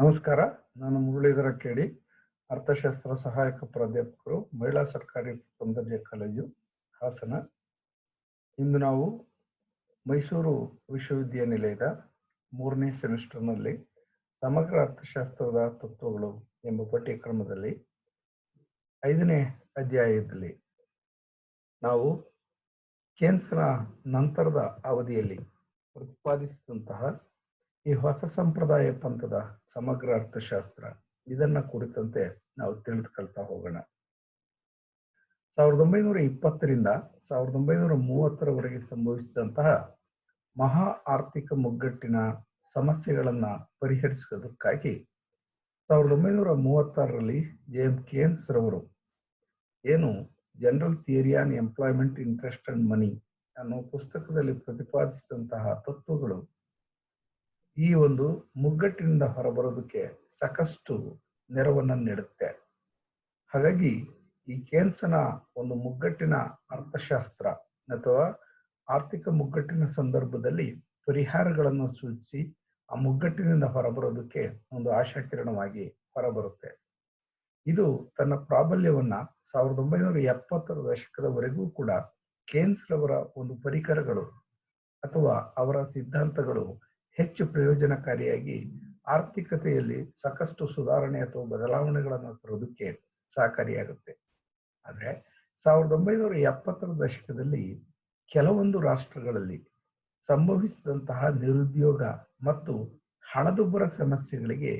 ನಮಸ್ಕಾರ, ನಾನು ಮುರಳೀಧರ ಕೇಡಿ, ಅರ್ಥಶಾಸ್ತ್ರ ಸಹಾಯಕ ಪ್ರಾಧ್ಯಾಪಕರು, ಮಹಿಳಾ ಸರ್ಕಾರಿ ಸೌಂದರ್ಯ ಕಾಲೇಜು, ಹಾಸನ. ಇಂದು ನಾವು ಮೈಸೂರು ವಿಶ್ವವಿದ್ಯಾನಿಲಯದ ಮೂರನೇ ಸೆಮಿಸ್ಟರ್ನಲ್ಲಿ ಸಮಗ್ರ ಅರ್ಥಶಾಸ್ತ್ರದ ತತ್ವಗಳು ಎಂಬ ಪಠ್ಯಕ್ರಮದಲ್ಲಿ ಐದನೇ ಅಧ್ಯಾಯದಲ್ಲಿ ನಾವು ಕೇನ್ಸ್ನ ನಂತರದ ಅವಧಿಯಲ್ಲಿ ಪ್ರತಿಪಾದಿಸಿದಂತಹ ಈ ಹೊಸ ಸಂಪ್ರದಾಯ ಪಂಥದ ಸಮಗ್ರ ಅರ್ಥಶಾಸ್ತ್ರ, ಇದನ್ನ ಕುರಿತಂತೆ ನಾವು ತಿಳಿದುಕೊಳ್ತಾ ಹೋಗೋಣ. ಸಾವಿರದ ಒಂಬೈನೂರ ಇಪ್ಪತ್ತರಿಂದ ಸಾವಿರದ ಒಂಬೈನೂರ ಮೂವತ್ತರವರೆಗೆ ಸಂಭವಿಸಿದಂತಹ ಮಹಾ ಆರ್ಥಿಕ ಮುಗ್ಗಟ್ಟಿನ ಸಮಸ್ಯೆಗಳನ್ನ ಪರಿಹರಿಸುವುದಕ್ಕಾಗಿ ಸಾವಿರದ ಒಂಬೈನೂರ ಮೂವತ್ತಾರರಲ್ಲಿ ಜೆ ಎಂ ಕೇನ್ಸ್ ರವರು ಏನು general theory on employment interest and money ಅನ್ನೋ ಪುಸ್ತಕದಲ್ಲಿ ಪ್ರತಿಪಾದಿಸಿದಂತಹ ತತ್ವಗಳು ಈ ಒಂದು ಮುಗ್ಗಟ್ಟಿನಿಂದ ಹೊರಬರೋದಕ್ಕೆ ಸಾಕಷ್ಟು ನೆರವನ್ನು ನೀಡುತ್ತೆ. ಹಾಗಾಗಿ ಈ ಕೇನ್ಸನ ಒಂದು ಮುಗ್ಗಟ್ಟಿನ ಅರ್ಥಶಾಸ್ತ್ರ ಅಥವಾ ಆರ್ಥಿಕ ಮುಗ್ಗಟ್ಟಿನ ಸಂದರ್ಭದಲ್ಲಿ ಪರಿಹಾರಗಳನ್ನು ಸೂಚಿಸಿ ಆ ಮುಗ್ಗಟ್ಟಿನಿಂದ ಹೊರಬರೋದಕ್ಕೆ ಒಂದು ಆಶಾಕಿರಣವಾಗಿ ಹೊರಬರುತ್ತೆ. ಇದು ತನ್ನ ಪ್ರಾಬಲ್ಯವನ್ನ ಸಾವಿರದ ಒಂಬೈನೂರ ಎಪ್ಪತ್ತರ ದಶಕದವರೆಗೂ ಕೂಡ ಕೇನ್ಸ್ ರವರ ಒಂದು ಪರಿಕರಗಳು ಅಥವಾ ಅವರ ಸಿದ್ಧಾಂತಗಳು ಹೆಚ್ಚು ಪ್ರಯೋಜನಕಾರಿಯಾಗಿ ಆರ್ಥಿಕತೆಯಲ್ಲಿ ಸಾಕಷ್ಟು ಸುಧಾರಣೆ ಅಥವಾ ಬದಲಾವಣೆಗಳನ್ನು ತರೋದಕ್ಕೆ ಸಹಕಾರಿಯಾಗುತ್ತೆ. ಆದರೆ ಸಾವಿರದ ಒಂಬೈನೂರ ಎಪ್ಪತ್ತರ ದಶಕದಲ್ಲಿ ಕೆಲವೊಂದು ರಾಷ್ಟ್ರಗಳಲ್ಲಿ ಸಂಭವಿಸಿದಂತಹ ನಿರುದ್ಯೋಗ ಮತ್ತು ಹಣದುಬ್ಬರ ಸಮಸ್ಯೆಗಳಿಗೆ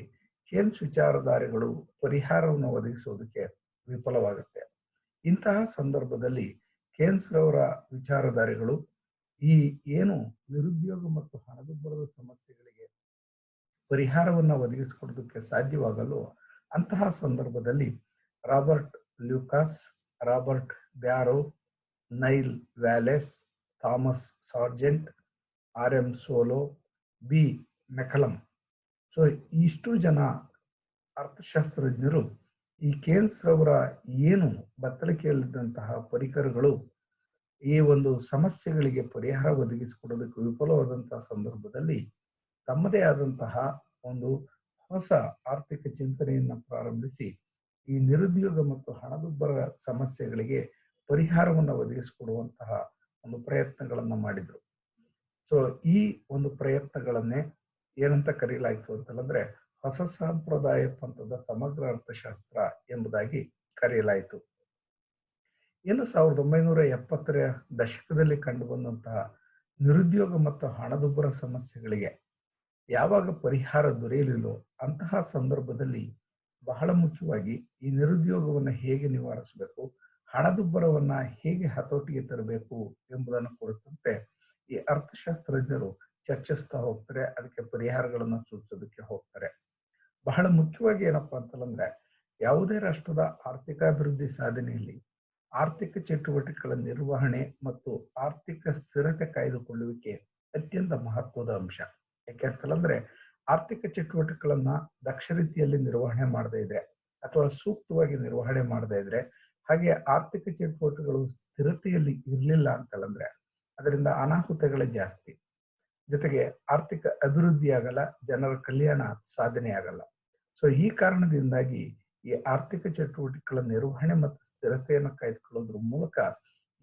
ಕೇನ್ಸ್ ವಿಚಾರಧಾರೆಗಳು ಪರಿಹಾರವನ್ನು ಒದಗಿಸೋದಕ್ಕೆ ವಿಫಲವಾಗುತ್ತೆ. ಇಂತಹ ಸಂದರ್ಭದಲ್ಲಿ ರವರ ವಿಚಾರಧಾರೆಗಳು ಈ ಏನು ನಿರುದ್ಯೋಗ ಮತ್ತು ಹಣದುಬ್ಬರದ ಸಮಸ್ಯೆಗಳಿಗೆ ಪರಿಹಾರವನ್ನು ಒದಗಿಸಿಕೊಡೋದಕ್ಕೆ ಸಾಧ್ಯವಾಗಲು ಅಂತಹ ಸಂದರ್ಭದಲ್ಲಿ Robert Lucas Robert Barro, Neil Wallace, Thomas Sargent, R M Solow, B McCallum. So ಇಷ್ಟು ಜನ ಅರ್ಥಶಾಸ್ತ್ರಜ್ಞರು ಈ ಕೇನ್ಸ್ ಅವರ ಏನು ಬತ್ತಳಿಕೆಯಲ್ಲಿದ್ದಂತಹ ಪರಿಕರಗಳು ಈ ಒಂದು ಸಮಸ್ಯೆಗಳಿಗೆ ಪರಿಹಾರ ಒದಗಿಸಿಕೊಡೋದಕ್ಕೆ ವಿಫಲವಾದಂತಹ ಸಂದರ್ಭದಲ್ಲಿ ತಮ್ಮದೇ ಆದಂತಹ ಒಂದು ಹೊಸ ಆರ್ಥಿಕ ಚಿಂತನೆಯನ್ನು ಪ್ರಾರಂಭಿಸಿ, ಈ ನಿರುದ್ಯೋಗ ಮತ್ತು ಹಣದುಬ್ಬರ ಸಮಸ್ಯೆಗಳಿಗೆ ಪರಿಹಾರವನ್ನು ಒದಗಿಸಿಕೊಡುವಂತಹ ಒಂದು ಪ್ರಯತ್ನಗಳನ್ನು ಮಾಡಿದ್ರು. ಸೊ ಈ ಒಂದು ಪ್ರಯತ್ನಗಳನ್ನೇ ಏನಂತ ಕರೆಯಲಾಯಿತು ಅಂತಂದ್ರೆ ಹೊಸ ಸಂಪ್ರದಾಯ ಪಂಥದ ಸಮಗ್ರ ಅರ್ಥಶಾಸ್ತ್ರ ಎಂಬುದಾಗಿ ಕರೆಯಲಾಯಿತು ಇನ್ನು ಸಾವಿರದ ಒಂಬೈನೂರ ಎಪ್ಪತ್ತರ ದಶಕದಲ್ಲಿ ಕಂಡುಬಂದಂತಹ ನಿರುದ್ಯೋಗ ಮತ್ತು ಹಣದುಬ್ಬರ ಸಮಸ್ಯೆಗಳಿಗೆ ಯಾವಾಗ ಪರಿಹಾರ ದೊರೆಯಲಿಲ್ಲೋ ಅಂತಹ ಸಂದರ್ಭದಲ್ಲಿ ಬಹಳ ಮುಖ್ಯವಾಗಿ ಈ ನಿರುದ್ಯೋಗವನ್ನು ಹೇಗೆ ನಿವಾರಿಸಬೇಕು, ಹಣದುಬ್ಬರವನ್ನು ಹೇಗೆ ಹತೋಟಿಗೆ ತರಬೇಕು ಎಂಬುದನ್ನು ಕುರಿತಂತೆ ಈ ಅರ್ಥಶಾಸ್ತ್ರಜ್ಞರು ಚರ್ಚಿಸ್ತಾ ಹೋಗ್ತಾರೆ, ಅದಕ್ಕೆ ಪರಿಹಾರಗಳನ್ನು ಸೂಚಿಸೋದಕ್ಕೆ ಹೋಗ್ತಾರೆ. ಬಹಳ ಮುಖ್ಯವಾಗಿ ಏನಪ್ಪಾ ಅಂತಂದ್ರೆ ಯಾವುದೇ ರಾಷ್ಟ್ರದ ಆರ್ಥಿಕಾಭಿವೃದ್ಧಿ ಸಾಧನೆಯಲ್ಲಿ ಆರ್ಥಿಕ ಚಟುವಟಿಕೆಗಳ ನಿರ್ವಹಣೆ ಮತ್ತು ಆರ್ಥಿಕ ಸ್ಥಿರತೆ ಕಾಯ್ದುಕೊಳ್ಳುವಿಕೆ ಅತ್ಯಂತ ಮಹತ್ವದ ಅಂಶ. ಯಾಕೆ ಅಂತಂದ್ರೆ ಆರ್ಥಿಕ ಚಟುವಟಿಕೆಗಳನ್ನ ದಕ್ಷ ರೀತಿಯಲ್ಲಿ ನಿರ್ವಹಣೆ ಮಾಡದೇ ಇದ್ರೆ ಅಥವಾ ಸೂಕ್ತವಾಗಿ ನಿರ್ವಹಣೆ ಮಾಡದೇ ಇದ್ರೆ ಹಾಗೆ ಆರ್ಥಿಕ ಚಟುವಟಿಕೆಗಳು ಸ್ಥಿರತೆಯಲ್ಲಿ ಇರಲಿಲ್ಲ ಅಂತಂದ್ರೆ ಅದರಿಂದ ಅನಾಹುತಗಳೇ ಜಾಸ್ತಿ. ಜೊತೆಗೆ ಆರ್ಥಿಕ ಅಭಿವೃದ್ಧಿ ಆಗಲ್ಲ, ಜನರ ಕಲ್ಯಾಣ ಸಾಧನೆ ಆಗಲ್ಲ. ಸೊ ಈ ಕಾರಣದಿಂದಾಗಿ ಈ ಆರ್ಥಿಕ ಚಟುವಟಿಕೆಗಳ ನಿರ್ವಹಣೆ ಮತ್ತು ಸ್ಥಿರತೆಯನ್ನು ಕಾಯ್ದುಕೊಳ್ಳೋದ್ರ ಮೂಲಕ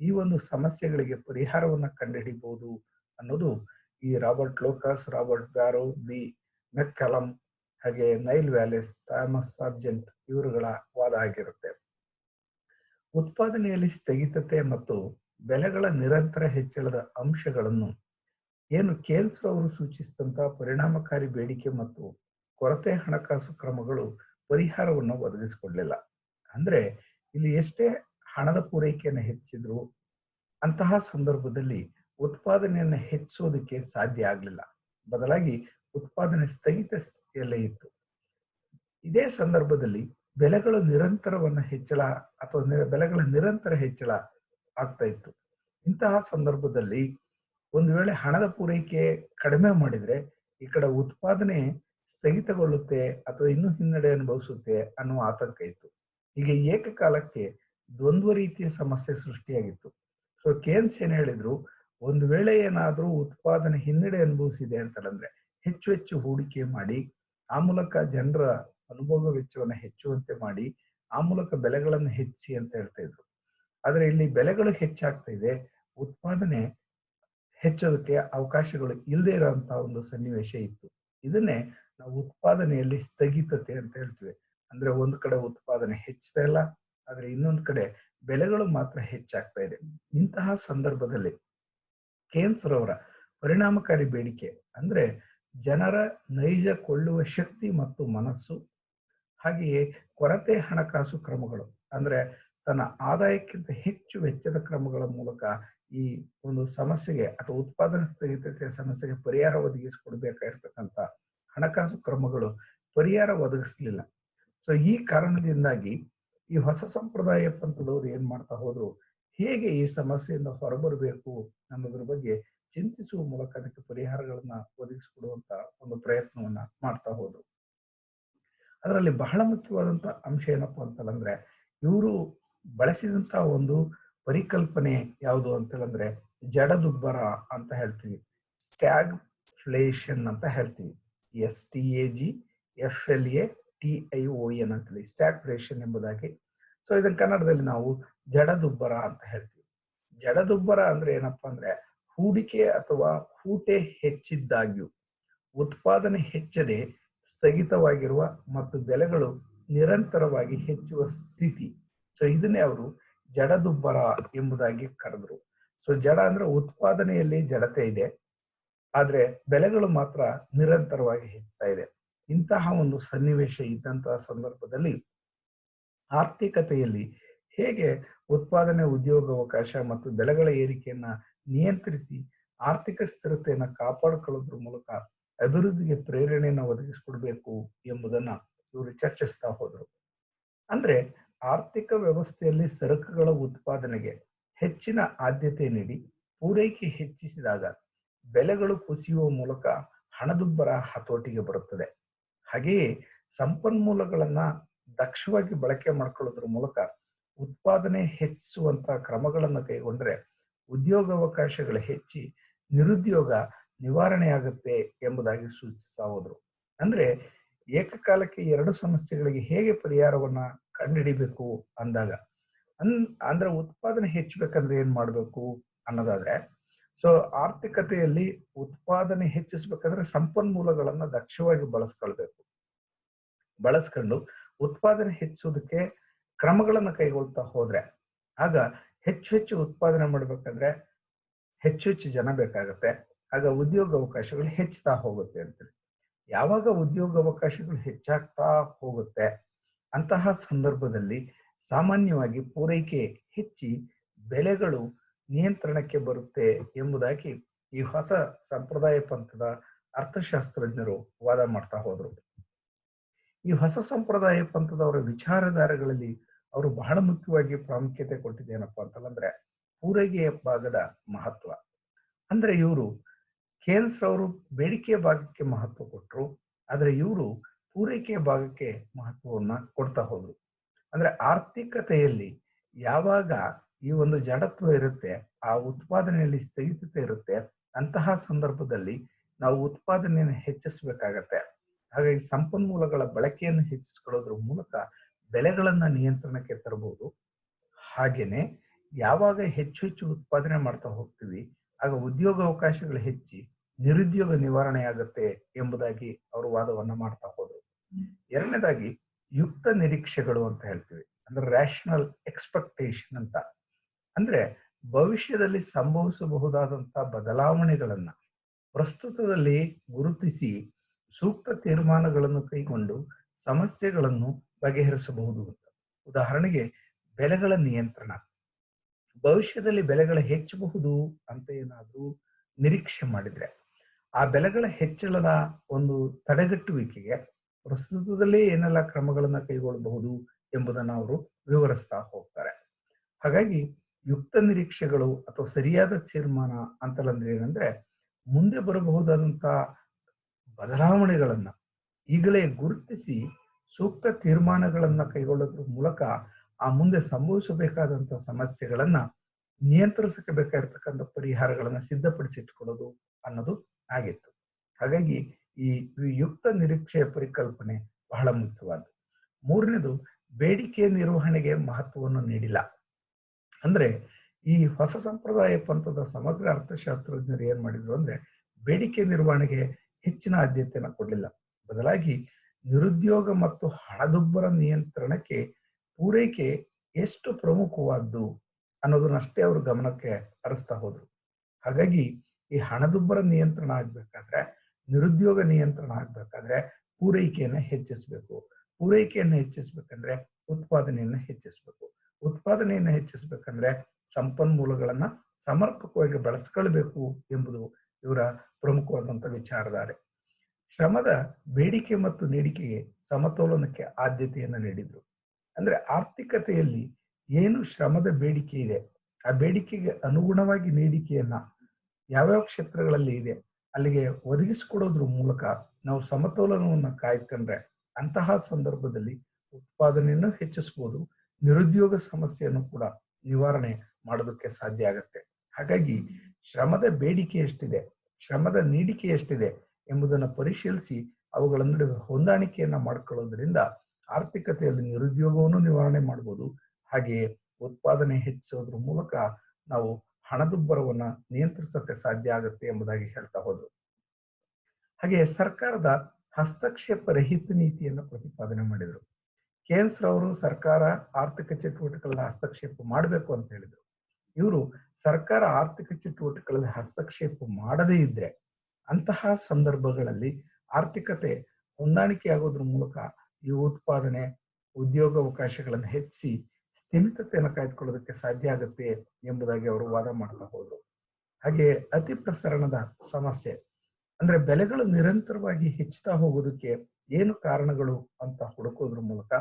ಈ ಒಂದು ಸಮಸ್ಯೆಗಳಿಗೆ ಪರಿಹಾರವನ್ನ ಕಂಡುಹಿಡಿಬಹುದು ಅನ್ನೋದು ಈ Robert Lucas, Robert Barro, B. McCallum ಹಾಗೆ ನೈಲ್ ವ್ಯಾಲೆಸ್, ಥಾಮಸ್ ಸಾರ್ಜೆಂಟ್ ಇವರುಗಳ ವಾದ ಆಗಿರುತ್ತೆ. ಉತ್ಪಾದನೆಯಲ್ಲಿ ಸ್ಥಗಿತತೆ ಮತ್ತು ಬೆಲೆಗಳ ನಿರಂತರ ಹೆಚ್ಚಳದ ಅಂಶಗಳನ್ನು ಏನು ಕೇನ್ಸ್ ಅವರು ಸೂಚಿಸಿದಂತಹ ಪರಿಣಾಮಕಾರಿ ಬೇಡಿಕೆ ಮತ್ತು ಕೊರತೆ ಹಣಕಾಸು ಕ್ರಮಗಳು ಪರಿಹಾರವನ್ನು ಒದಗಿಸಿಕೊಡ್ಲಿಲ್ಲ. ಅಂದ್ರೆ ಇಲ್ಲಿ ಎಷ್ಟೇ ಹಣದ ಪೂರೈಕೆಯನ್ನು ಹೆಚ್ಚಿದ್ರು ಅಂತಹ ಸಂದರ್ಭದಲ್ಲಿ ಉತ್ಪಾದನೆಯನ್ನು ಹೆಚ್ಚೋದಕ್ಕೆ ಸಾಧ್ಯ ಆಗ್ಲಿಲ್ಲ. ಬದಲಾಗಿ ಉತ್ಪಾದನೆ ಸ್ಥಗಿತ ಸ್ಥಿತಿಯಲ್ಲೇ ಇತ್ತು. ಇದೇ ಸಂದರ್ಭದಲ್ಲಿ ಬೆಲೆಗಳು ನಿರಂತರವನ್ನು ಹೆಚ್ಚಳ ಅಥವಾ ಬೆಲೆಗಳ ನಿರಂತರ ಹೆಚ್ಚಳ ಆಗ್ತಾ ಇತ್ತು. ಇಂತಹ ಸಂದರ್ಭದಲ್ಲಿ ಒಂದು ವೇಳೆ ಹಣದ ಪೂರೈಕೆ ಕಡಿಮೆ ಮಾಡಿದ್ರೆ ಈ ಕಡೆ ಉತ್ಪಾದನೆ ಸ್ಥಗಿತಗೊಳ್ಳುತ್ತೆ ಅಥವಾ ಇನ್ನೂ ಹಿನ್ನಡೆ ಅನುಭವಿಸುತ್ತೆ ಅನ್ನುವ ಆತಂಕ ಇತ್ತು. ಹೀಗೆ ಏಕಕಾಲಕ್ಕೆ ದ್ವಂದ್ವ ರೀತಿಯ ಸಮಸ್ಯೆ ಸೃಷ್ಟಿಯಾಗಿತ್ತು. ಸೊ ಕೇನ್ಸ್ ಏನ್ ಹೇಳಿದ್ರು? ಒಂದು ವೇಳೆ ಏನಾದ್ರೂ ಉತ್ಪಾದನೆ ಹಿನ್ನಡೆ ಅನುಭವಿಸಿದೆ ಅಂತಂದ್ರೆ ಹೆಚ್ಚು ಹೆಚ್ಚು ಹೂಡಿಕೆ ಮಾಡಿ, ಆ ಮೂಲಕ ಜನರ ಅನುಭೋಗ ವೆಚ್ಚವನ್ನು ಹೆಚ್ಚುವಂತೆ ಮಾಡಿ, ಆ ಮೂಲಕ ಬೆಲೆಗಳನ್ನು ಹೆಚ್ಚಿಸಿ ಅಂತ ಹೇಳ್ತಾ ಇದ್ರು. ಆದ್ರೆ ಇಲ್ಲಿ ಬೆಲೆಗಳು ಹೆಚ್ಚಾಗ್ತಾ ಇದೆ, ಉತ್ಪಾದನೆ ಹೆಚ್ಚೋದಕ್ಕೆ ಅವಕಾಶಗಳು ಇಲ್ಲದೆ ಇರೋಂತಹ ಒಂದು ಸನ್ನಿವೇಶ ಇತ್ತು. ಇದನ್ನೇ ನಾವು ಉತ್ಪಾದನೆಯಲ್ಲಿ ಸ್ಥಗಿತತೆ ಅಂತ ಹೇಳ್ತೀವಿ. ಅಂದ್ರೆ ಒಂದು ಕಡೆ ಉತ್ಪಾದನೆ ಹೆಚ್ಚತಾ ಇಲ್ಲ ಆದ್ರೆ ಇನ್ನೊಂದು ಕಡೆ ಬೆಲೆಗಳು ಮಾತ್ರ ಹೆಚ್ಚಾಗ್ತಾ ಇದೆ. ಇಂತಹ ಸಂದರ್ಭದಲ್ಲಿ ಕೇಂದ್ರ ರವರ ಪರಿಣಾಮಕಾರಿ ಬೇಡಿಕೆ ಅಂದ್ರೆ ಜನರ ನೈಜ ಕೊಳ್ಳುವ ಶಕ್ತಿ ಮತ್ತು ಮನಸ್ಸು, ಹಾಗೆಯೇ ಕೊರತೆ ಹಣಕಾಸು ಕ್ರಮಗಳು ಅಂದ್ರೆ ತನ್ನ ಆದಾಯಕ್ಕಿಂತ ಹೆಚ್ಚು ವೆಚ್ಚದ ಕ್ರಮಗಳ ಮೂಲಕ ಈ ಒಂದು ಸಮಸ್ಯೆಗೆ ಅಥವಾ ಉತ್ಪಾದನಾ ಸ್ಥಗಿತತೆಯ ಸಮಸ್ಯೆಗೆ ಪರಿಹಾರ ಒದಗಿಸಿಕೊಡ್ಬೇಕಾಗಿರ್ತಕ್ಕಂಥ ಹಣಕಾಸು ಕ್ರಮಗಳು ಪರಿಹಾರ ಒದಗಿಸ್ಲಿಲ್ಲ. ಸೊ ಈ ಕಾರಣದಿಂದಾಗಿ ಈ ಹೊಸ ಸಂಪ್ರದಾಯ ಪಂಥದವರು ಏನ್ ಮಾಡ್ತಾ ಹೋದ್ರು, ಹೇಗೆ ಈ ಸಮಸ್ಯೆಯಿಂದ ಹೊರಬರಬೇಕು ಅನ್ನೋದ್ರ ಬಗ್ಗೆ ಚಿಂತಿಸುವ ಮೂಲಕ ಅದಕ್ಕೆ ಪರಿಹಾರಗಳನ್ನ ಒದಗಿಸಿಕೊಡುವಂತ ಒಂದು ಪ್ರಯತ್ನವನ್ನ ಮಾಡ್ತಾ ಹೋದ್ರು. ಅದರಲ್ಲಿ ಬಹಳ ಮುಖ್ಯವಾದಂತ ಅಂಶ ಏನಪ್ಪಾ ಅಂತಂದ್ರೆ, ಇವರು ಬಳಸಿದಂತ ಒಂದು ಪರಿಕಲ್ಪನೆ ಯಾವುದು ಅಂತೇಳಂದ್ರೆ ಜಡದುಬ್ಬರ ಅಂತ ಹೇಳ್ತೀವಿ. ಸ್ಟ್ಯಾಗ್ ಫ್ಲೇಷನ್ ಅಂತ ಹೇಳ್ತೀವಿ. S T A G, F L A T I O N ಅಂತೇಳಿ ಸ್ಟ್ಯಾಗ್ಫ್ಲೇಷನ್ ಎಂಬುದಾಗಿ. ಸೊ ಇದನ್ನ ಕನ್ನಡದಲ್ಲಿ ನಾವು ಜಡದುಬ್ಬರ ಅಂತ ಹೇಳ್ತೀವಿ. ಜಡದುಬ್ಬರ ಅಂದ್ರೆ ಏನಪ್ಪಾ ಅಂದ್ರೆ, ಹೂಡಿಕೆ ಅಥವಾ ಹೂಟೆ ಹೆಚ್ಚಿದ್ದಾಗ್ಯೂ, ಉತ್ಪಾದನೆ ಹೆಚ್ಚದೆ, ಸ್ಥಗಿತವಾಗಿರುವ ಮತ್ತು ಬೆಲೆಗಳು ನಿರಂತರವಾಗಿ ಹೆಚ್ಚುವ ಸ್ಥಿತಿ. ಸೊ ಇದನ್ನೇ ಅವರು ಜಡದುಬ್ಬರ ಎಂಬುದಾಗಿ ಕರೆದ್ರು. ಸೊ ಜಡ ಅಂದ್ರೆ ಉತ್ಪಾದನೆಯಲ್ಲಿ ಜಡತೆ ಇದೆ, ಆದ್ರೆ ಬೆಲೆಗಳು ಮಾತ್ರ ನಿರಂತರವಾಗಿ ಹೆಚ್ಚುತ್ತಾ ಇದೆ. ಇಂತಹ ಒಂದು ಸನ್ನಿವೇಶ ಇದ್ದಂತಹ ಸಂದರ್ಭದಲ್ಲಿ ಆರ್ಥಿಕತೆಯಲ್ಲಿ ಹೇಗೆ ಉತ್ಪಾದನೆ ಉದ್ಯೋಗಾವಕಾಶ ಮತ್ತು ಬೆಲೆಗಳ ಏರಿಕೆಯನ್ನ ನಿಯಂತ್ರಿಸಿ ಆರ್ಥಿಕ ಸ್ಥಿರತೆಯನ್ನು ಕಾಪಾಡಿಕೊಳ್ಳೋದ್ರ ಮೂಲಕ ಅಭಿವೃದ್ಧಿಗೆ ಪ್ರೇರಣೆಯನ್ನು ಒದಗಿಸಿಕೊಡ್ಬೇಕು ಎಂಬುದನ್ನ ಇವರು ಚರ್ಚಿಸ್ತಾ ಹೋದ್ರು. ಅಂದ್ರೆ ಆರ್ಥಿಕ ವ್ಯವಸ್ಥೆಯಲ್ಲಿ ಸರಕುಗಳ ಉತ್ಪಾದನೆಗೆ ಹೆಚ್ಚಿನ ಆದ್ಯತೆ ನೀಡಿ ಪೂರೈಕೆ ಹೆಚ್ಚಿಸಿದಾಗ ಬೆಲೆಗಳು ಕುಸಿಯುವ ಮೂಲಕ ಹಣದುಬ್ಬರ ಹತೋಟಿಗೆ ಬರುತ್ತದೆ. ಹಾಗೆಯೇ ಸಂಪನ್ಮೂಲಗಳನ್ನ ದಕ್ಷವಾಗಿ ಬಳಕೆ ಮಾಡ್ಕೊಳ್ಳೋದ್ರ ಮೂಲಕ ಉತ್ಪಾದನೆ ಹೆಚ್ಚಿಸುವಂತ ಕ್ರಮಗಳನ್ನು ಕೈಗೊಂಡ್ರೆ ಉದ್ಯೋಗಾವಕಾಶಗಳು ಹೆಚ್ಚಿ ನಿರುದ್ಯೋಗ ನಿವಾರಣೆಯಾಗುತ್ತೆ ಎಂಬುದಾಗಿ ಸೂಚಿಸ್ತಾ ಹೋದ್ರು. ಅಂದ್ರೆ ಏಕಕಾಲಕ್ಕೆ ಎರಡು ಸಮಸ್ಯೆಗಳಿಗೆ ಹೇಗೆ ಪರಿಹಾರವನ್ನ ಕಂಡುಹಿಡಿಬೇಕು ಅಂದಾಗ ಅಂದ್ರೆ ಉತ್ಪಾದನೆ ಹೆಚ್ಚಬೇಕಂದ್ರೆ ಏನ್ ಮಾಡ್ಬೇಕು ಅನ್ನೋದಾದ್ರೆ ಸೊ ಆರ್ಥಿಕತೆಯಲ್ಲಿ ಉತ್ಪಾದನೆ ಹೆಚ್ಚಿಸ್ಬೇಕಂದ್ರೆ ಸಂಪನ್ಮೂಲಗಳನ್ನ ದಕ್ಷವಾಗಿ ಬಳಸ್ಕೊಳ್ಬೇಕು. ಬಳಸ್ಕೊಂಡು ಉತ್ಪಾದನೆ ಹೆಚ್ಚೋದಕ್ಕೆ ಕ್ರಮಗಳನ್ನು ಕೈಗೊಳ್ತಾ ಹೋದ್ರೆ, ಆಗ ಹೆಚ್ಚು ಹೆಚ್ಚು ಉತ್ಪಾದನೆ ಮಾಡ್ಬೇಕಂದ್ರೆ ಹೆಚ್ಚು ಹೆಚ್ಚು ಜನ ಬೇಕಾಗತ್ತೆ. ಆಗ ಉದ್ಯೋಗ ಅವಕಾಶಗಳು ಹೆಚ್ಚುತ್ತಾ ಹೋಗುತ್ತೆ ಅಂತೇಳಿ ಯಾವಾಗ ಉದ್ಯೋಗ ಅವಕಾಶಗಳು ಹೆಚ್ಚಾಗ್ತಾ ಹೋಗುತ್ತೆ ಅಂತಹ ಸಂದರ್ಭದಲ್ಲಿ ಸಾಮಾನ್ಯವಾಗಿ ಪೂರೈಕೆ ಹೆಚ್ಚಿ ಬೆಲೆಗಳು ನಿಯಂತ್ರಣಕ್ಕೆ ಬರುತ್ತೆ ಎಂಬುದಾಗಿ ಈ ಹೊಸ ಸಂಪ್ರದಾಯ ಪಂಥದ ಅರ್ಥಶಾಸ್ತ್ರಜ್ಞರು ವಾದ ಮಾಡ್ತಾ ಹೋದರು. ಈ ಹೊಸ ಸಂಪ್ರದಾಯ ಪಂಥದವರ ವಿಚಾರಧಾರೆಗಳಲ್ಲಿ ಅವರು ಬಹಳ ಮುಖ್ಯವಾಗಿ ಪ್ರಾಮುಖ್ಯತೆ ಕೊಟ್ಟಿದ್ದೇನಪ್ಪ ಅಂತಂದ್ರೆ ಪೂರೈಕೆಯ ಭಾಗದ ಮಹತ್ವ. ಅಂದ್ರೆ ಇವರು ಕೇನ್ಸ್ ಅವರು ಬೇಡಿಕೆಯ ಭಾಗಕ್ಕೆ ಮಹತ್ವ ಕೊಟ್ಟರು ಆದ್ರೆ ಇವರು ಪೂರೈಕೆಯ ಭಾಗಕ್ಕೆ ಮಹತ್ವವನ್ನ ಕೊಡ್ತಾ ಹೋದ್ರು. ಅಂದ್ರೆ ಆರ್ಥಿಕತೆಯಲ್ಲಿ ಯಾವಾಗ ಈ ಒಂದು ಜಡತ್ವ ಇರುತ್ತೆ, ಆ ಉತ್ಪಾದನೆಯಲ್ಲಿ ಸ್ಥಗಿತತೆ ಇರುತ್ತೆ, ಅಂತಹ ಸಂದರ್ಭದಲ್ಲಿ ನಾವು ಉತ್ಪಾದನೆಯನ್ನು ಹೆಚ್ಚಿಸಬೇಕಾಗತ್ತೆ. ಹಾಗಾಗಿ ಸಂಪನ್ಮೂಲಗಳ ಬಳಕೆಯನ್ನು ಹೆಚ್ಚಿಸಿಕೊಳ್ಳೋದ್ರ ಮೂಲಕ ಬೆಲೆಗಳನ್ನ ನಿಯಂತ್ರಣಕ್ಕೆ ತರಬಹುದು ಹಾಗೇನೆ ಯಾವಾಗ ಹೆಚ್ಚು ಹೆಚ್ಚು ಉತ್ಪಾದನೆ ಮಾಡ್ತಾ ಹೋಗ್ತೀವಿ, ಆಗ ಉದ್ಯೋಗ ಅವಕಾಶಗಳು ಹೆಚ್ಚಿ ನಿರುದ್ಯೋಗ ನಿವಾರಣೆ ಆಗುತ್ತೆ ಎಂಬುದಾಗಿ ಅವರು ವಾದವನ್ನ ಮಾಡ್ತಾ ಹೋದ್ರು. ಎರಡನೇದಾಗಿ ಯುಕ್ತ ನಿರೀಕ್ಷೆಗಳು ಅಂತ ಹೇಳ್ತೀವಿ, ಅಂದ್ರೆ ರ್ಯಾಷನಲ್ ಎಕ್ಸ್ಪೆಕ್ಟೇಷನ್ ಅಂತ. ಅಂದ್ರೆ ಭವಿಷ್ಯದಲ್ಲಿ ಸಂಭವಿಸಬಹುದಾದಂತಹ ಬದಲಾವಣೆಗಳನ್ನ ಪ್ರಸ್ತುತದಲ್ಲಿ ಗುರುತಿಸಿ ಸೂಕ್ತ ತೀರ್ಮಾನಗಳನ್ನು ಕೈಗೊಂಡು ಸಮಸ್ಯೆಗಳನ್ನು ಬಗೆಹರಿಸಬಹುದು ಅಂತ. ಉದಾಹರಣೆಗೆ ಬೆಲೆಗಳ ನಿಯಂತ್ರಣ. ಭವಿಷ್ಯದಲ್ಲಿ ಬೆಲೆಗಳ ಹೆಚ್ಚಬಹುದು ಅಂತ ಏನಾದರೂ ನಿರೀಕ್ಷೆ ಮಾಡಿದ್ರೆ ಆ ಬೆಲೆಗಳ ಹೆಚ್ಚಳದ ಒಂದು ತಡೆಗಟ್ಟುವಿಕೆಗೆ ಪ್ರಸ್ತುತದಲ್ಲೇ ಏನೆಲ್ಲ ಕ್ರಮಗಳನ್ನು ಕೈಗೊಳ್ಳಬಹುದು ಎಂಬುದನ್ನು ಅವರು ವಿವರಿಸ್ತಾ ಹೋಗ್ತಾರೆ. ಹಾಗಾಗಿ ಯುಕ್ತ ನಿರೀಕ್ಷೆಗಳು ಅಥವಾ ಸರಿಯಾದ ತೀರ್ಮಾನ ಅಂತಲಂದ್ರೆ ಏನಂದ್ರೆ ಮುಂದೆ ಬರಬಹುದಾದಂತ ಬದಲಾವಣೆಗಳನ್ನ ಈಗಲೇ ಗುರುತಿಸಿ ಸೂಕ್ತ ತೀರ್ಮಾನಗಳನ್ನ ಕೈಗೊಳ್ಳೋದ್ರ ಮೂಲಕ ಆ ಮುಂದೆ ಸಂಭವಿಸಬೇಕಾದಂತ ಸಮಸ್ಯೆಗಳನ್ನ ನಿಯಂತ್ರಿಸಕ್ಕೆ ಬೇಕಾಗಿರ್ತಕ್ಕಂಥ ಪರಿಹಾರಗಳನ್ನ ಸಿದ್ಧಪಡಿಸಿಟ್ಕೊಳ್ಳೋದು ಅನ್ನೋದು ಆಗಿತ್ತು. ಹಾಗಾಗಿ ಈ ಯುಕ್ತ ನಿರೀಕ್ಷೆಯ ಪರಿಕಲ್ಪನೆ ಬಹಳ ಮುಖ್ಯವಾದ ಮೂರನೇದು ಬೇಡಿಕೆ ನಿರ್ವಹಣೆಗೆ ಮಹತ್ವವನ್ನು ನೀಡಿಲ್ಲ. ಅಂದ್ರೆ ಈ ಹೊಸ ಸಂಪ್ರದಾಯ ಪಂಥದ ಸಮಗ್ರ ಅರ್ಥಶಾಸ್ತ್ರಜ್ಞರು ಏನ್ ಮಾಡಿದ್ರು ಅಂದ್ರೆ ಬೇಡಿಕೆ ನಿರ್ವಹಣೆಗೆ ಹೆಚ್ಚಿನ ಆದ್ಯತೆಯನ್ನು ಕೊಡಲಿಲ್ಲ. ಬದಲಾಗಿ ನಿರುದ್ಯೋಗ ಮತ್ತು ಹಣದುಬ್ಬರ ನಿಯಂತ್ರಣಕ್ಕೆ ಪೂರೈಕೆ ಎಷ್ಟು ಪ್ರಮುಖವಾದ್ದು ಅನ್ನೋದನ್ನಷ್ಟೇ ಅವರು ಗಮನಕ್ಕೆ ಹರಿಸ್ತಾ ಹೋದ್ರು. ಹಾಗಾಗಿ ಈ ಹಣದುಬ್ಬರ ನಿಯಂತ್ರಣ ಆಗ್ಬೇಕಾದ್ರೆ, ನಿರುದ್ಯೋಗ ನಿಯಂತ್ರಣ ಆಗ್ಬೇಕಾದ್ರೆ ಪೂರೈಕೆಯನ್ನ ಹೆಚ್ಚಿಸಬೇಕು. ಪೂರೈಕೆಯನ್ನು ಹೆಚ್ಚಿಸ್ಬೇಕಂದ್ರೆ ಉತ್ಪಾದನೆಯನ್ನ ಹೆಚ್ಚಿಸಬೇಕು. ಉತ್ಪಾದನೆಯನ್ನು ಹೆಚ್ಚಿಸಬೇಕಂದ್ರೆ ಸಂಪನ್ಮೂಲಗಳನ್ನ ಸಮರ್ಪಕವಾಗಿ ಬಳಸ್ಕೊಳ್ಬೇಕು ಎಂಬುದು ಇವರ ಪ್ರಮುಖವಾದಂತ ವಿಚಾರಧಾರೆ. ಶ್ರಮದ ಬೇಡಿಕೆ ಮತ್ತು ನೀಡಿಕೆಗೆ ಸಮತೋಲನಕ್ಕೆ ಆದ್ಯತೆಯನ್ನು ನೀಡಿದ್ರು. ಅಂದ್ರೆ ಆರ್ಥಿಕತೆಯಲ್ಲಿ ಏನು ಶ್ರಮದ ಬೇಡಿಕೆ ಇದೆ, ಆ ಬೇಡಿಕೆಗೆ ಅನುಗುಣವಾಗಿ ನೀಡಿಕೆಯನ್ನ ಯಾವ್ಯಾವ ಕ್ಷೇತ್ರಗಳಲ್ಲಿ ಇದೆ, ಅಲ್ಲಿಗೆ ಒದಗಿಸಿಕೊಡೋದ್ರ ಮೂಲಕ ನಾವು ಸಮತೋಲನವನ್ನು ಕಾಯ್ಕೊಂಡ್ರೆ ಅಂತಹ ಸಂದರ್ಭದಲ್ಲಿ ಉತ್ಪಾದನೆಯನ್ನು ಹೆಚ್ಚಿಸಬಹುದು ನಿರುದ್ಯೋಗ ಸಮಸ್ಯೆಯನ್ನು ಕೂಡ ನಿವಾರಣೆ ಮಾಡೋದಕ್ಕೆ ಸಾಧ್ಯ ಆಗತ್ತೆ. ಹಾಗಾಗಿ ಶ್ರಮದ ಬೇಡಿಕೆ ಎಷ್ಟಿದೆ, ಶ್ರಮದ ನೀಡಿಕೆ ಎಷ್ಟಿದೆ ಎಂಬುದನ್ನು ಪರಿಶೀಲಿಸಿ ಅವುಗಳ ನಡುವೆ ಹೊಂದಾಣಿಕೆಯನ್ನ ಮಾಡ್ಕೊಳ್ಳೋದ್ರಿಂದ ಆರ್ಥಿಕತೆಯಲ್ಲಿ ನಿರುದ್ಯೋಗವನ್ನು ನಿವಾರಣೆ ಮಾಡಬಹುದು ಹಾಗೆಯೇ ಉತ್ಪಾದನೆ ಹೆಚ್ಚಿಸೋದ್ರ ಮೂಲಕ ನಾವು ಹಣದುಬ್ಬರವನ್ನ ನಿಯಂತ್ರಿಸೋಕೆ ಸಾಧ್ಯ ಆಗುತ್ತೆ ಎಂಬುದಾಗಿ ಹೇಳ್ತಾ ಹೋದ್ರು. ಹಾಗೆ ಸರ್ಕಾರದ ಹಸ್ತಕ್ಷೇಪ ರಹಿತ ನೀತಿಯನ್ನು ಪ್ರತಿಪಾದನೆ ಮಾಡಿದರು. ಕೇನ್ಸ್ ಅವರು ಸರ್ಕಾರ ಆರ್ಥಿಕ ಚಟುವಟಿಕೆಗಳಲ್ಲಿ ಹಸ್ತಕ್ಷೇಪ ಮಾಡಬೇಕು ಅಂತ ಹೇಳಿದ್ರು. ಇವರು ಸರ್ಕಾರ ಆರ್ಥಿಕ ಚಟುವಟಿಕೆಗಳಲ್ಲಿ ಹಸ್ತಕ್ಷೇಪ ಮಾಡದೇ ಇದ್ರೆ ಅಂತಹ ಸಂದರ್ಭಗಳಲ್ಲಿ ಆರ್ಥಿಕತೆ ಹೊಂದಾಣಿಕೆ ಆಗೋದ್ರ ಮೂಲಕ ಈ ಉತ್ಪಾದನೆ, ಉದ್ಯೋಗಾವಕಾಶಗಳನ್ನು ಹೆಚ್ಚಿಸಿ ಸ್ಥಿಮಿತತೆಯನ್ನು ಕಾಯ್ದುಕೊಳ್ಳೋದಕ್ಕೆ ಸಾಧ್ಯ ಆಗುತ್ತೆ ಎಂಬುದಾಗಿ ಅವರು ವಾದ ಮಾಡ್ತಾ ಹೋದ್ರು. ಹಾಗೆ ಅತಿ ಪ್ರಸರಣದ ಸಮಸ್ಯೆ ಅಂದ್ರೆ ಬೆಲೆಗಳು ನಿರಂತರವಾಗಿ ಹೆಚ್ಚುತ್ತಾ ಹೋಗೋದಕ್ಕೆ ಏನು ಕಾರಣಗಳು ಅಂತ ಹುಡುಕೋದ್ರ ಮೂಲಕ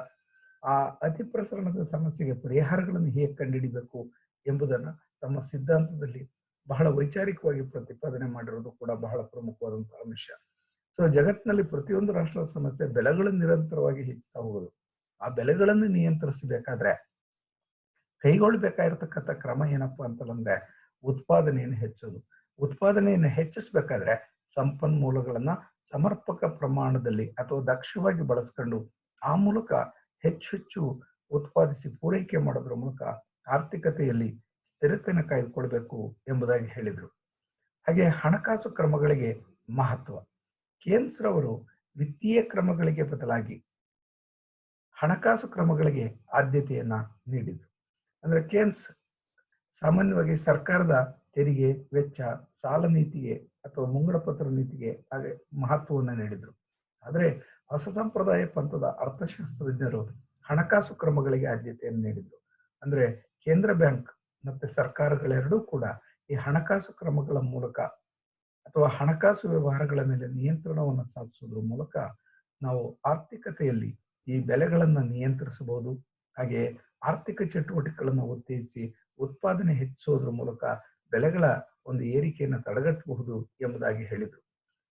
ಆ ಅತಿ ಪ್ರಸರಣದ ಸಮಸ್ಯೆಗೆ ಪರಿಹಾರಗಳನ್ನು ಹೇಗೆ ಕಂಡುಹಿಡಿಬೇಕು ಎಂಬುದನ್ನು ತಮ್ಮ ಸಿದ್ಧಾಂತದಲ್ಲಿ ಬಹಳ ವೈಚಾರಿಕವಾಗಿ ಪ್ರತಿಪಾದನೆ ಮಾಡಿರೋದು ಕೂಡ ಬಹಳ ಪ್ರಮುಖವಾದಂತಹ ಅಂಶ. ಸೊ ಜಗತ್ತಿನಲ್ಲಿ ಪ್ರತಿಯೊಂದು ರಾಷ್ಟ್ರದ ಸಮಸ್ಯೆ ಬೆಲೆಗಳು ನಿರಂತರವಾಗಿ ಹೆಚ್ಚುತ್ತಾ ಹೋಗೋದು. ಆ ಬೆಲೆಗಳನ್ನು ನಿಯಂತ್ರಿಸಬೇಕಾದ್ರೆ ಕೈಗೊಳ್ಬೇಕಾಗಿರ್ತಕ್ಕಂಥ ಕ್ರಮ ಏನಪ್ಪಾ ಅಂತಂದ್ರೆ ಉತ್ಪಾದನೆಯನ್ನು ಹೆಚ್ಚೋದು. ಉತ್ಪಾದನೆಯನ್ನು ಹೆಚ್ಚಿಸ್ಬೇಕಾದ್ರೆ ಸಂಪನ್ಮೂಲಗಳನ್ನ ಸಮರ್ಪಕ ಪ್ರಮಾಣದಲ್ಲಿ ಅಥವಾ ದಕ್ಷವಾಗಿ ಬಳಸ್ಕೊಂಡು ಆ ಮೂಲಕ ಹೆಚ್ಚು ಹೆಚ್ಚು ಉತ್ಪಾದಿಸಿ ಪೂರೈಕೆ ಮಾಡೋದ್ರ ಮೂಲಕ ಆರ್ಥಿಕತೆಯಲ್ಲಿ ಸ್ಥಿರತೆಯನ್ನು ಕಾಯ್ದುಕೊಳ್ಬೇಕು ಎಂಬುದಾಗಿ ಹೇಳಿದರು. ಹಾಗೆ ಹಣಕಾಸು ಕ್ರಮಗಳಿಗೆ ಮಹತ್ವ. ಕೇನ್ಸ್ ರವರು ವಿತ್ತೀಯ ಕ್ರಮಗಳಿಗೆ ಬದಲಾಗಿ ಹಣಕಾಸು ಕ್ರಮಗಳಿಗೆ ಆದ್ಯತೆಯನ್ನ ನೀಡಿದ್ರು. ಅಂದ್ರೆ ಕೇನ್ಸ್ ಸಾಮಾನ್ಯವಾಗಿ ಸರ್ಕಾರದ ತೆರಿಗೆ ವೆಚ್ಚ, ಸಾಲ ನೀತಿಗೆ ಅಥವಾ ಮುಂಗಡ ಪತ್ರ ನೀತಿಗೆ ಹಾಗೆ ಮಹತ್ವವನ್ನು ನೀಡಿದ್ರು. ಆದ್ರೆ ಹೊಸ ಸಂಪ್ರದಾಯ ಪಂಥದ ಅರ್ಥಶಾಸ್ತ್ರಜ್ಞರು ಹಣಕಾಸು ಕ್ರಮಗಳಿಗೆ ಆದ್ಯತೆಯನ್ನು ನೀಡಿದ್ರು ಅಂದ್ರೆ ಕೇಂದ್ರ ಬ್ಯಾಂಕ್ ಮತ್ತೆ ಸರ್ಕಾರಗಳೆರಡೂ ಕೂಡ ಈ ಹಣಕಾಸು ಕ್ರಮಗಳ ಮೂಲಕ ಅಥವಾ ಹಣಕಾಸು ವ್ಯವಹಾರಗಳ ಮೇಲೆ ನಿಯಂತ್ರಣವನ್ನು ಸಾಧಿಸುವುದರ ಮೂಲಕ ನಾವು ಆರ್ಥಿಕತೆಯಲ್ಲಿ ಈ ಬೆಲೆಗಳನ್ನು ನಿಯಂತ್ರಿಸಬಹುದು. ಹಾಗೆ ಆರ್ಥಿಕ ಚಟುವಟಿಕೆಗಳನ್ನು ಉತ್ತೇಜಿಸಿ ಉತ್ಪಾದನೆ ಹೆಚ್ಚಿಸೋದ್ರ ಮೂಲಕ ಬೆಲೆಗಳ ಒಂದು ಏರಿಕೆಯನ್ನು ತಡೆಗಟ್ಟಬಹುದು ಎಂಬುದಾಗಿ ಹೇಳಿದರು.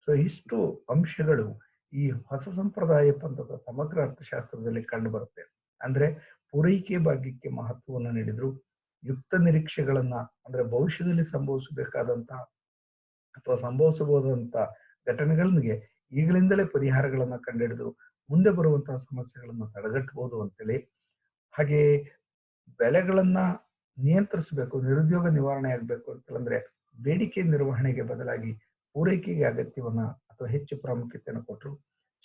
ಸೊ ಇಷ್ಟು ಅಂಶಗಳು ಈ ಹೊಸ ಸಂಪ್ರದಾಯ ಪಂಥದ ಸಮಗ್ರ ಅರ್ಥಶಾಸ್ತ್ರದಲ್ಲಿ ಕಂಡುಬರುತ್ತೆ ಅಂದ್ರೆ ಪೂರೈಕೆ ಭಾಗ್ಯಕ್ಕೆ ಮಹತ್ವವನ್ನು ನೀಡಿದ್ರು. ಯುಕ್ತ ನಿರೀಕ್ಷೆಗಳನ್ನ, ಅಂದ್ರೆ ಭವಿಷ್ಯದಲ್ಲಿ ಸಂಭವಿಸಬೇಕಾದಂತಹ ಅಥವಾ ಸಂಭವಿಸಬಹುದಂತ ಘಟನೆಗಳಿಗೆ ಈಗಲಿಂದಲೇ ಪರಿಹಾರಗಳನ್ನ ಕಂಡುಹಿಡಿದು ಮುಂದೆ ಬರುವಂತಹ ಸಮಸ್ಯೆಗಳನ್ನ ತಡೆಗಟ್ಟಬಹುದು ಅಂತೇಳಿ. ಹಾಗೆ ಬೆಲೆಗಳನ್ನ ನಿಯಂತ್ರಿಸಬೇಕು, ನಿರುದ್ಯೋಗ ನಿವಾರಣೆ ಆಗ್ಬೇಕು ಅಂತಂದ್ರೆ ಬೇಡಿಕೆ ನಿರ್ವಹಣೆಗೆ ಬದಲಾಗಿ ಪೂರೈಕೆಗೆ ಅಗತ್ಯವನ್ನ ಅಥವಾ ಹೆಚ್ಚು ಪ್ರಾಮುಖ್ಯತೆಯನ್ನು ಕೊಟ್ಟರು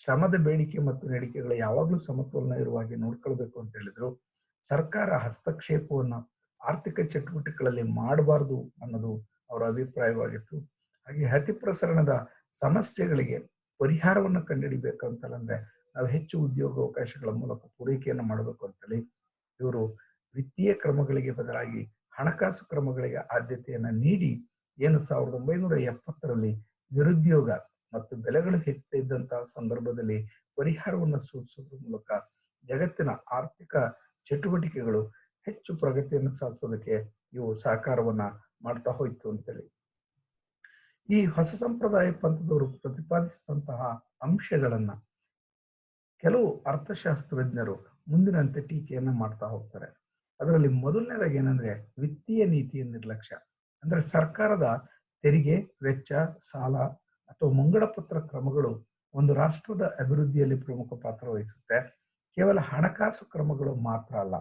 ಶ್ರಮದ ಬೇಡಿಕೆ ಮತ್ತು ಬೇಡಿಕೆಗಳು ಯಾವಾಗಲೂ ಸಮತೋಲನ ಇರುವ ಹಾಗೆ ನೋಡ್ಕೊಳ್ಬೇಕು ಅಂತ ಹೇಳಿದ್ರು. ಸರ್ಕಾರ ಹಸ್ತಕ್ಷೇಪವನ್ನ ಆರ್ಥಿಕ ಚಟುವಟಿಕೆಗಳಲ್ಲಿ ಮಾಡಬಾರದು ಅನ್ನೋದು ಅವರ ಅಭಿಪ್ರಾಯವಾಗಿತ್ತು. ಹಾಗೆ ಅತಿ ಪ್ರಸರಣದ ಸಮಸ್ಯೆಗಳಿಗೆ ಪರಿಹಾರವನ್ನು ಕಂಡುಹಿಡಿಬೇಕಂತಂದ್ರೆ ನಾವು ಹೆಚ್ಚು ಉದ್ಯೋಗ ಅವಕಾಶಗಳ ಮೂಲಕ ಪೂರೈಕೆಯನ್ನು ಮಾಡಬೇಕು ಅಂತೇಳಿ ಇವರು ವಿತ್ತೀಯ ಕ್ರಮಗಳಿಗೆ ಬದಲಾಗಿ ಹಣಕಾಸು ಕ್ರಮಗಳಿಗೆ ಆದ್ಯತೆಯನ್ನು ನೀಡಿ, ಏನು ಸಾವಿರದ ಒಂಬೈನೂರ ಎಪ್ಪತ್ತರಲ್ಲಿ ನಿರುದ್ಯೋಗ ಮತ್ತು ಬೆಲೆಗಳು ಹೆಚ್ಚಿದ್ದಂತಹ ಸಂದರ್ಭದಲ್ಲಿ ಪರಿಹಾರವನ್ನು ಸೂಚಿಸೋದ್ರ ಮೂಲಕ ಜಗತ್ತಿನ ಆರ್ಥಿಕ ಚಟುವಟಿಕೆಗಳು ಹೆಚ್ಚು ಪ್ರಗತಿಯನ್ನು ಸಾಧಿಸೋದಕ್ಕೆ ಇವು ಸಹಕಾರವನ್ನ ಮಾಡ್ತಾ ಹೋಯ್ತು ಅಂತೇಳಿ. ಈ ಹೊಸ ಸಂಪ್ರದಾಯ ಪಂಥದವರು ಪ್ರತಿಪಾದಿಸಿದಂತಹ ಅಂಶಗಳನ್ನ ಕೆಲವು ಅರ್ಥಶಾಸ್ತ್ರಜ್ಞರು ಮುಂದಿನಂತೆ ಟೀಕೆಯನ್ನ ಮಾಡ್ತಾ ಹೋಗ್ತಾರೆ. ಅದರಲ್ಲಿ ಮೊದಲನೇದಾಗಿ ಏನಂದ್ರೆ ವಿತ್ತೀಯ ನೀತಿಯ ನಿರ್ಲಕ್ಷ್ಯ. ಅಂದ್ರೆ ಸರ್ಕಾರದ ತೆರಿಗೆ, ವೆಚ್ಚ, ಸಾಲ ಅಥವಾ ಮುಂಗಡ ಪತ್ರ ಕ್ರಮಗಳು ಒಂದು ರಾಷ್ಟ್ರದ ಅಭಿವೃದ್ಧಿಯಲ್ಲಿ ಪ್ರಮುಖ ಪಾತ್ರ ವಹಿಸುತ್ತೆ. ಕೇವಲ ಹಣಕಾಸು ಕ್ರಮಗಳು ಮಾತ್ರ ಅಲ್ಲ.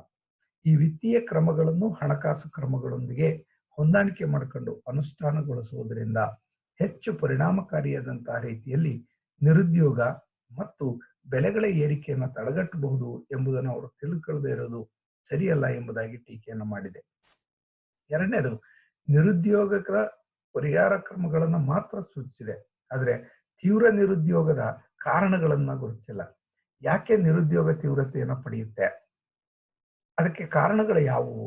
ಈ ವಿತ್ತೀಯ ಕ್ರಮಗಳನ್ನು ಹಣಕಾಸು ಕ್ರಮಗಳೊಂದಿಗೆ ಹೊಂದಾಣಿಕೆ ಮಾಡಿಕೊಂಡು ಅನುಷ್ಠಾನಗೊಳಿಸುವುದರಿಂದ ಹೆಚ್ಚು ಪರಿಣಾಮಕಾರಿಯಾದಂತಹ ರೀತಿಯಲ್ಲಿ ನಿರುದ್ಯೋಗ ಮತ್ತು ಬೆಲೆಗಳ ಏರಿಕೆಯನ್ನು ತಡೆಗಟ್ಟಬಹುದು ಎಂಬುದನ್ನು ಅವರು ತಿಳ್ಕೊಳ್ಳದೇ ಇರೋದು ಸರಿಯಲ್ಲ ಎಂಬುದಾಗಿ ಟೀಕೆಯನ್ನು ಮಾಡಿದೆ. ಎರಡನೇದು, ನಿರುದ್ಯೋಗದ ಪರಿಹಾರ ಕ್ರಮಗಳನ್ನು ಮಾತ್ರ ಸೂಚಿಸಿದೆ. ಆದರೆ ತೀವ್ರ ನಿರುದ್ಯೋಗದ ಕಾರಣಗಳನ್ನ ಗುರುತಿಸಿಲ್ಲ. ಯಾಕೆ ನಿರುದ್ಯೋಗ ತೀವ್ರತೆಯನ್ನು ಪಡೆಯುತ್ತೆ? ಅದಕ್ಕೆ ಕಾರಣಗಳು ಯಾವುವು?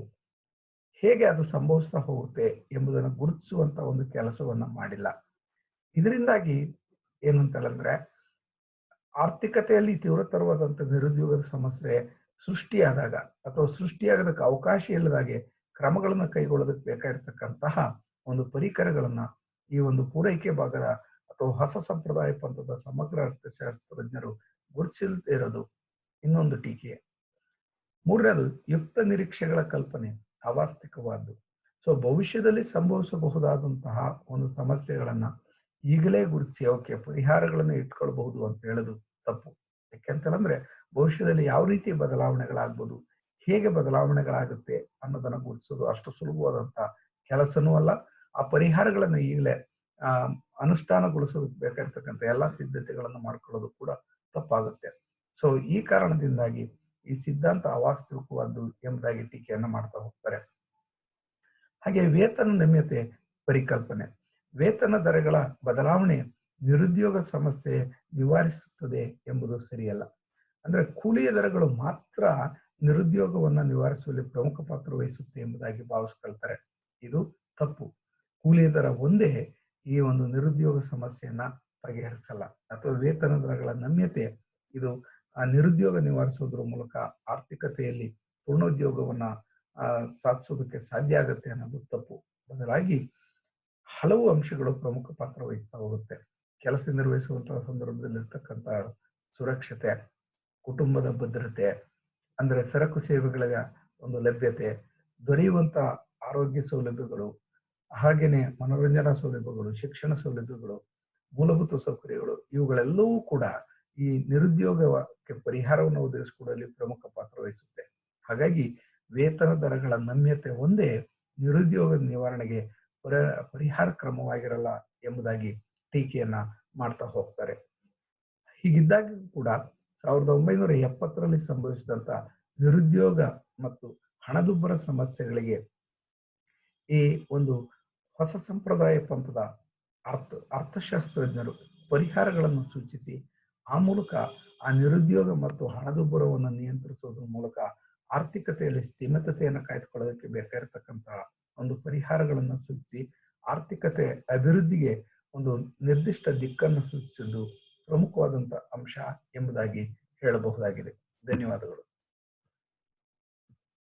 ಹೇಗೆ ಅದು ಸಂಭವಿಸ್ತಾ ಹೋಗುತ್ತೆ ಎಂಬುದನ್ನು ಗುರುತಿಸುವಂತ ಒಂದು ಕೆಲಸವನ್ನ ಮಾಡಿಲ್ಲ. ಇದರಿಂದಾಗಿ ಏನಂತಂದ್ರೆ ಆರ್ಥಿಕತೆಯಲ್ಲಿ ತೀವ್ರತರವಾದಂಥ ನಿರುದ್ಯೋಗದ ಸಮಸ್ಯೆ ಸೃಷ್ಟಿಯಾದಾಗ ಅಥವಾ ಸೃಷ್ಟಿಯಾಗೋದಕ್ಕೆ ಅವಕಾಶ ಇಲ್ಲದಾಗೆ ಕ್ರಮಗಳನ್ನು ಕೈಗೊಳ್ಳೋದಕ್ಕೆ ಬೇಕಾಗಿರ್ತಕ್ಕಂತಹ ಒಂದು ಪರಿಕರಗಳನ್ನ ಈ ಒಂದು ಪೂರೈಕೆ ಭಾಗದ ಅಥವಾ ಹೊಸ ಸಂಪ್ರದಾಯ ಪಂಥದ ಸಮಗ್ರ ಅರ್ಥಶಾಸ್ತ್ರಜ್ಞರು ಗುರುತಿಸದೇ ಇರೋದು ಇನ್ನೊಂದು ಟೀಕೆ. ಮೂರನೇದು, ಯುಕ್ತ ನಿರೀಕ್ಷೆಗಳ ಕಲ್ಪನೆ ಅವಾಸ್ತಿಕವಾದ್ದು ಸೊ, ಭವಿಷ್ಯದಲ್ಲಿ ಸಂಭವಿಸಬಹುದಾದಂತಹ ಒಂದು ಸಮಸ್ಯೆಗಳನ್ನ ಈಗಲೇ ಗುರುತಿಸಿ ಅವಕ್ಕೆ ಪರಿಹಾರಗಳನ್ನು ಇಟ್ಕೊಳ್ಬಹುದು ಅಂತ ಹೇಳೋದು ತಪ್ಪು. ಯಾಕೆಂತಂದ್ರೆ, ಭವಿಷ್ಯದಲ್ಲಿ ಯಾವ ರೀತಿ ಬದಲಾವಣೆಗಳಾಗ್ಬೋದು, ಹೇಗೆ ಬದಲಾವಣೆಗಳಾಗುತ್ತೆ ಅನ್ನೋದನ್ನ ಗುರುತಿಸೋದು ಅಷ್ಟು ಸುಲಭವಾದಂತಹ ಕೆಲಸನೂ ಅಲ್ಲ. ಆ ಪರಿಹಾರಗಳನ್ನು ಈಗಲೇ ಅನುಷ್ಠಾನಗೊಳಿಸೋದಕ್ಕೆ ಬೇಕಾಗಿರ್ತಕ್ಕಂಥ ಎಲ್ಲಾ ಸಿದ್ಧತೆಗಳನ್ನು ಮಾಡ್ಕೊಳ್ಳೋದು ಕೂಡ ತಪ್ಪಾಗುತ್ತೆ. ಸೊ ಈ ಕಾರಣದಿಂದಾಗಿ ಈ ಸಿದ್ಧಾಂತ ಅವಾಸ್ತವಿಕವಾದ್ದು ಎಂಬುದಾಗಿ ಟೀಕೆಯನ್ನು ಮಾಡ್ತಾ ಹೋಗ್ತಾರೆ. ಹಾಗೆ ವೇತನ ನಮ್ಯತೆ ಪರಿಕಲ್ಪನೆ. ವೇತನ ದರಗಳ ಬದಲಾವಣೆ ನಿರುದ್ಯೋಗ ಸಮಸ್ಯೆ ನಿವಾರಿಸುತ್ತದೆ ಎಂಬುದು ಸರಿಯಲ್ಲ. ಅಂದ್ರೆ ಕೂಲಿಯ ದರಗಳು ಮಾತ್ರ ನಿರುದ್ಯೋಗವನ್ನ ನಿವಾರಿಸುವಲ್ಲಿ ಪ್ರಮುಖ ಪಾತ್ರ ವಹಿಸುತ್ತೆ ಎಂಬುದಾಗಿ ಭಾವಿಸ್ಕೊಳ್ತಾರೆ. ಇದು ತಪ್ಪು. ಕೂಲಿಯ ದರ ಒಂದೇ ಈ ಒಂದು ನಿರುದ್ಯೋಗ ಸಮಸ್ಯೆಯನ್ನ ಬಗೆಹರಿಸಲ್ಲ ಅಥವಾ ವೇತನ ದರಗಳ ನಮ್ಯತೆ, ಇದು ಆ ನಿರುದ್ಯೋಗ ನಿವಾರಿಸೋದ್ರ ಮೂಲಕ ಆರ್ಥಿಕತೆಯಲ್ಲಿ ಪೂರ್ಣೋದ್ಯೋಗವನ್ನ ಸಾಧಿಸೋದಕ್ಕೆ ಸಾಧ್ಯ ಆಗುತ್ತೆ ಅನ್ನೋದು ತಪ್ಪು. ಬದಲಾಗಿ ಹಲವು ಅಂಶಗಳು ಪ್ರಮುಖ ಪಾತ್ರ ವಹಿಸ್ತಾ ಹೋಗುತ್ತೆ. ಕೆಲಸ ನಿರ್ವಹಿಸುವಂತಹ ಸಂದರ್ಭದಲ್ಲಿ ಇರ್ತಕ್ಕಂಥ ಸುರಕ್ಷತೆ, ಕುಟುಂಬದ ಭದ್ರತೆ, ಅಂದ್ರೆ ಸರಕು ಸೇವೆಗಳ ಒಂದು ಲಭ್ಯತೆ ದೊರೆಯುವಂತ ಆರೋಗ್ಯ ಸೌಲಭ್ಯಗಳು ಹಾಗೇನೆ ಮನೋರಂಜನಾ ಸೌಲಭ್ಯಗಳು, ಶಿಕ್ಷಣ ಸೌಲಭ್ಯಗಳು, ಮೂಲಭೂತ ಸೌಕರ್ಯಗಳು, ಇವುಗಳೆಲ್ಲವೂ ಕೂಡ ಈ ನಿರುದ್ಯೋಗಕ್ಕೆ ಪರಿಹಾರವನ್ನು ಒದಗಿಸಿಕೊಡಲು ಪ್ರಮುಖ ಪಾತ್ರ ವಹಿಸುತ್ತೆ. ಹಾಗಾಗಿ ವೇತನ ದರಗಳ ನಮ್ಯತೆ ಒಂದೇ ನಿರುದ್ಯೋಗ ನಿವಾರಣೆಗೆ ಪರ, ಪರಿಹಾರ ಕ್ರಮವಾಗಿರಲ್ಲ ಎಂಬುದಾಗಿ ಟೀಕೆಯನ್ನ ಮಾಡ್ತಾ ಹೋಗ್ತಾರೆ. ಹೀಗಿದ್ದಾಗ ಕೂಡ ಸಾವಿರದ ಒಂಬೈನೂರ ಎಪ್ಪತ್ತರಲ್ಲಿ ಸಂಭವಿಸಿದಂತ ನಿರುದ್ಯೋಗ ಮತ್ತು ಹಣದುಬ್ಬರ ಸಮಸ್ಯೆಗಳಿಗೆ ಈ ಒಂದು ಹೊಸ ಸಂಪ್ರದಾಯ ಪಂಥದ ಅರ್ಥ, ಅರ್ಥಶಾಸ್ತ್ರಜ್ಞರು ಪರಿಹಾರಗಳನ್ನು ಸೂಚಿಸಿ, ಆ ಮೂಲಕ ಆ ನಿರುದ್ಯೋಗ ಮತ್ತು ಹಣದುಬ್ಬರವನ್ನು ನಿಯಂತ್ರಿಸುವುದರ ಮೂಲಕ ಆರ್ಥಿಕತೆಯಲ್ಲಿ ಸ್ಥಿಮಿತತೆಯನ್ನು ಕಾಯ್ದುಕೊಳ್ಳೋದಕ್ಕೆ ಬೇಕಾಗಿರ್ತಕ್ಕಂತಹ ಒಂದು ಪರಿಹಾರಗಳನ್ನು ಸೂಚಿಸಿ, ಆರ್ಥಿಕತೆ ಅಭಿವೃದ್ಧಿಗೆ ಒಂದು ನಿರ್ದಿಷ್ಟ ದಿಕ್ಕನ್ನು ಸೂಚಿಸಿದ್ದು ಪ್ರಮುಖವಾದಂಥ ಅಂಶ ಎಂಬುದಾಗಿ ಹೇಳಬಹುದಾಗಿದೆ. ಧನ್ಯವಾದಗಳು.